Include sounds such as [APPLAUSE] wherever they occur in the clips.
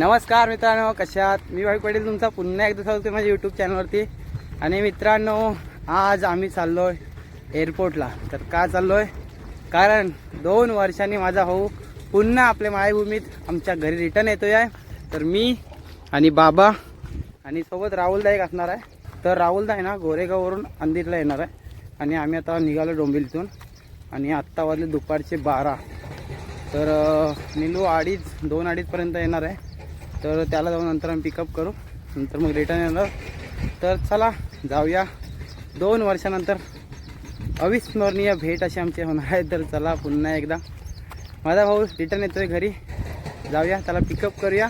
नमस्कार मित्रांनो कशात मी भाई पटेल तुमचा पुन्हा एकदा स्वागत आहे माझ्या यूट्यूब चॅनलवरती आणि मित्रांनो आज आम्ही चाललो आहे एअरपोर्टला तर का चाललो आहे कारण दोन वर्षांनी माझा भाऊ पुन्हा आपल्या मायभूमीत आमच्या घरी रिटर्न येतो आहे. तर मी आणि बाबा आणि सोबत राहुलदा एक असणार आहे. तर राहुलदा आहे ना गोरेगाववरून अंधीरला येणार आहे. आणि आम्ही आता निघालो डोंबिवलीतून. आणि आत्ता वाजले दुपारचे बारा. तर निलू अडीच दोन अडीचपर्यंत येणार आहे. तर त्याला जाऊन नंतर आम्ही पिकअप करू. नंतर मग रिटर्न येणार. तर चला जाऊया. दोन वर्षानंतर अविस्मरणीय भेट अशी आमची होणार आहे. तर चला पुन्हा एकदा. माझा भाऊ रिटर्न येतोय घरी. जाऊया त्याला पिकअप करूया.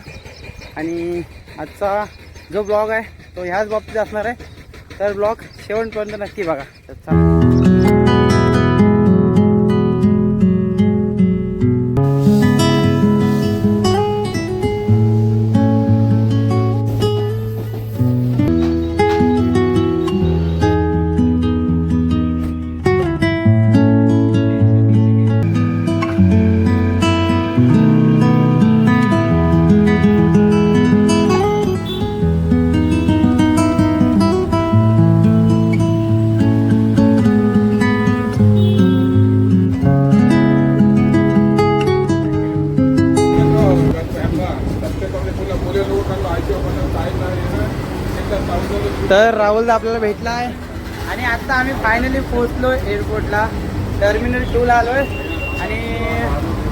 आणि आजचा जो ब्लॉग आहे तो ह्याच बाबतीत असणार आहे. तर ब्लॉग शेवटपर्यंत नक्की बघा. तर चला. तर राहुल आपल्याला भेटला आहे आणि आता आम्ही फायनली पोहोचलो एअरपोर्टला टर्मिनल टूला आलो आहे आणि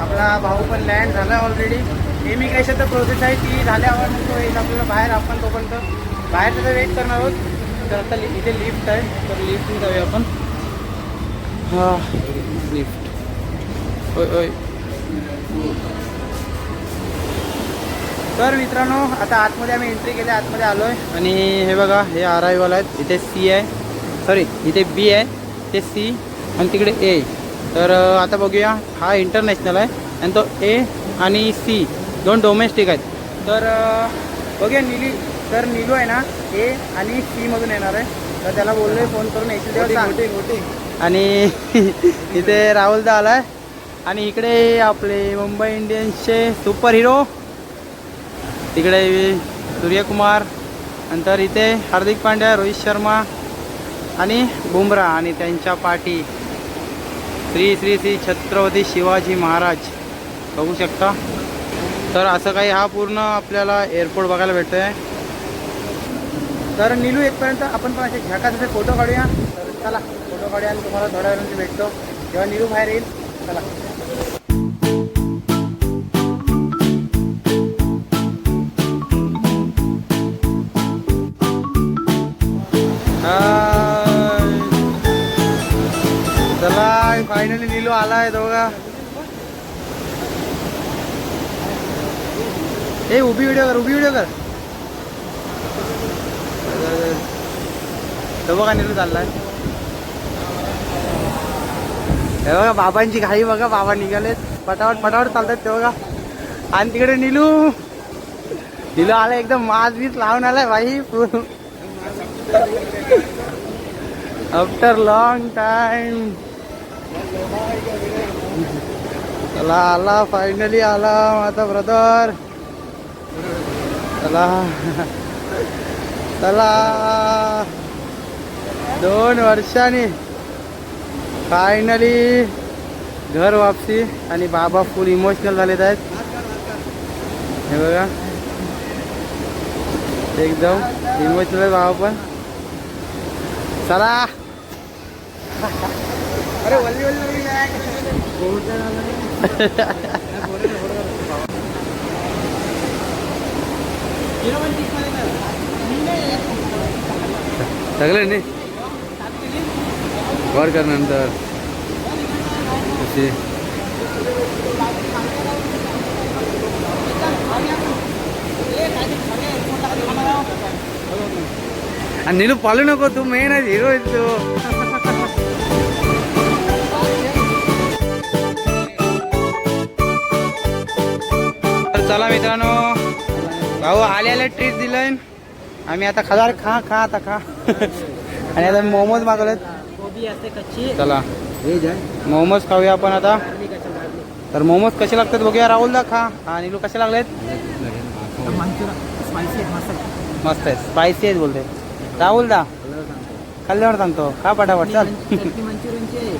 आपला भाऊ पण लँड झाला ऑलरेडी इमिग्रेशन तर प्रोसेस आहे ती झाल्यावर मग तो येईल आपल्याला बाहेर आपण तोपर्यंत. बाहेर त्याचा वेट करणार आहोत. तर आता लि- इथे लिफ्ट आहे. तर लिफ्टने जाऊया आपण. हा. लिफ्ट होय होय तर मित्रांनो आता आतमध्ये आम्ही एंट्री केली आतमध्ये आलो आहे आणि हे बघा हे आरायवाल आहेत. इथे सी आहे. सॉरी इथे बी आहे. ते सी आणि तिकडे ए तर आता बघूया. हा इंटरनॅशनल आहे. आणि तो ए आणि सी दोन डोमेस्टिक आहेत. तर बघूया निली. तर निलू आहे ना ए आणि सीमधून येणार आहे. तर त्याला बोललोय फोन करून तेव्हा सांग. आणि [LAUGHS] इथे राहुलदा आला आहे. आणि इकडे आपले मुंबई इंडियन्सचे सुपर हिरो तिकडे सूर्यकुमार नंतर इथे हार्दिक पांड्या रोहित शर्मा आणि बुमरा आणि त्यांच्या पाठी श्री श्री श्री छत्रपती शिवाजी महाराज. बघू शकता. तर असं काही हा पूर्ण आपल्याला एअरपोर्ट बघायला भेटतोय. तर निलू येतपर्यंत आपण पण असे झकास फोटो काढूया? तर चला फोटो काढूया आणि तुम्हाला थोड्या वेळानंतर भेटतो. जेव्हा निलू बाहेर येईल चला. फायनली निलू आलाय दोघा ए उभी व्हिडिओ कर उभी व्हिडिओ कर। तो बघा निलू चाललाय. हे बघा बाबांची घाई बघा बाबा निघालेत. पटावट पटावट चालतात ते बघा. आणि तिकडे निलू. निलू आला एकदम मास बीस लावून आलाय भाई. आफ्टर लॉंग टाइम चला आला फायनली आला माझा ब्रदर चला. चला. दोन वर्षांनी फायनली घर वापसी आणि बाबा फुल इमोशनल झालेत आहेत. हे बघा. एकदम इमोशनल आहे बाबा पण. चला. अरे वल्ली वल्ली सगळं नाही वर कर नंतर अशी आणि नीलू चला मित्रांनो. भाऊ आले आले ट्रीट दिलंय. आम्ही आता खाणार खा खा आता खा. [LAUGHS] आणि आता मोमोज मागवलेत. कच्ची. चला. मोमोज खाऊया आपण आता. तर मोमोज कसे लागतात बघूया. राहुल दा खा. हा नीलू कसे लागलेत? मंचुरा. स्पायसी आहे मस्त आहे. मस्त आहे. स्पायसी आहेत बोलते. राहुल दा. खाल्ल्यावर सांगतो. का पटापट चल. मंचुरियनची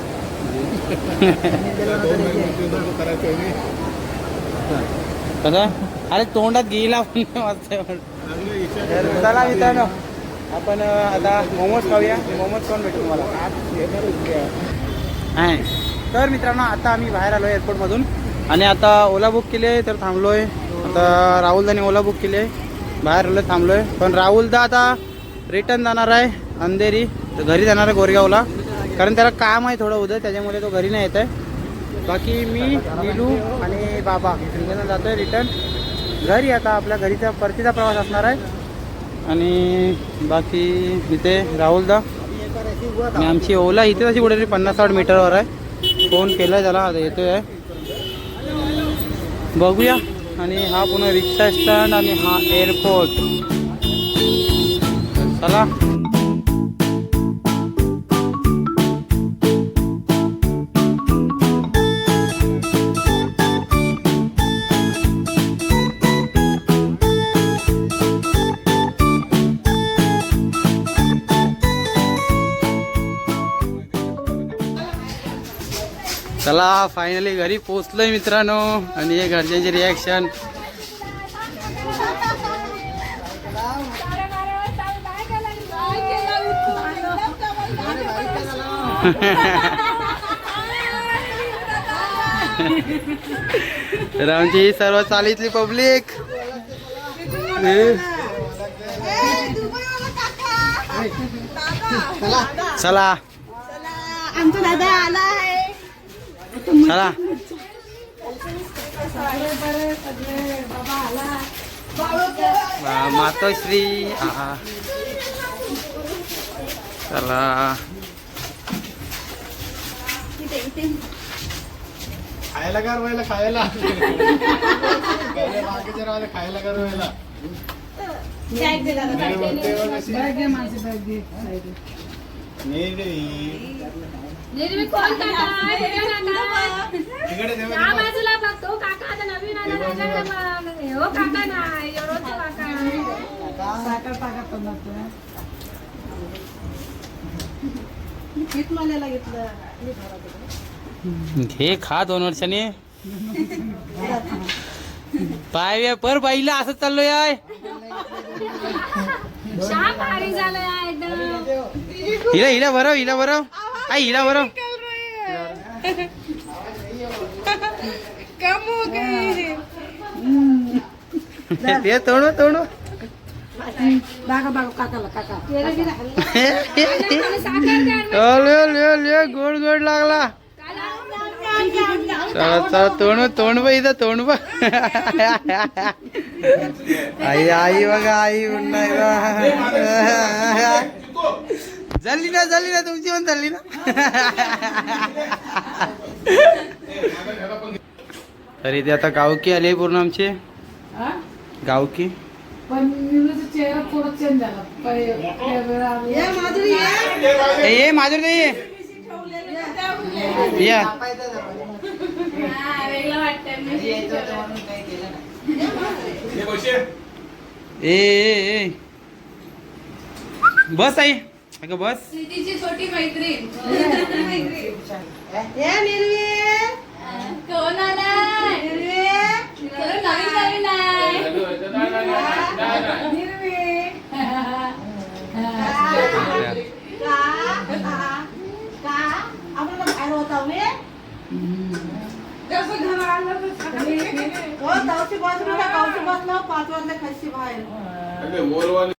[LAUGHS] आहे. कसं? अरे तोंडात गेला तर चला मित्रांनो आपण आता मोमोज खाऊया. मोमोज खाऊन भेटू तुम्हाला? तर मित्रांनो आता आम्ही बाहेर आलो एअरपोर्टमधून आणि आता ओला बुक केली आहे तर थांबलो आहे आता राहुलदाने ओला बुक केली आहे. बाहेर आलो थांबलो आहे पण राहुलदा आता रिटर्न जाणार आहे अंधेरी. तर घरी जाणार आहे गोरेगावला. कारण त्याला काम आहे थोडं उद्या त्याच्यामुळे तो घरी नाही येत आहे. बाकी मी नीलू आणि बाबा तिघजण जातो आहे रिटर्न घरी आता आपल्या घरीचा परतीचा प्रवास असणार आहे. आणि बाकी इथे राहुलदा आणि आमची ओला इथे तशी कुठेतरी पन्नास साठ मीटरवर आहे. फोन केला त्याला आता येतोय. आहे बघूया. आणि हा पुन्हा रिक्षा स्टँड आणि हा एअरपोर्ट चला. चला फायनली घरी पोचलोय मित्रांनो. आणि हे घरच्यांची रिॲक्शन तर आमची ही सर्व चालीतली पब्लिक. चला. आमचा दादा आला आहे. चला. मातोश्री. चला. खायला कर व्हायला खायला. बाकीच्या राहिले खायला दादा नाही. कोण काका आहे? हे काका. तिकडे दे बघ. या बाजूला बघतो. काका आता नवीन आला. राजा हो काका नाही एवढं काका. मला घेतलं. घे खा दोन वर्षांनी. पाय पर बाईला असं चाललो याय चहा भारी झालं या एकदम. हिला हिला बरं हिला बरं आई हिला बरं ते तोडू तोडू बागा बागा काकाला काका साखर द्या ले ले ले गोड गोड लागला चला चला तोंड तोंड बा इथं तोंड बा आई आई बघा आई नाही झाली ना झाली ना तुमची पण झाली ना. तर इथे आता गावकी आले पूर्ण आमचे. गावकी. या माधुरी या. ए बस आई. आहे का का का आपण बाहेर होता मी हो तवशी बसलो का कवशी बसलो पाच वाजता खाशी बाहेर अरे, मोरवाली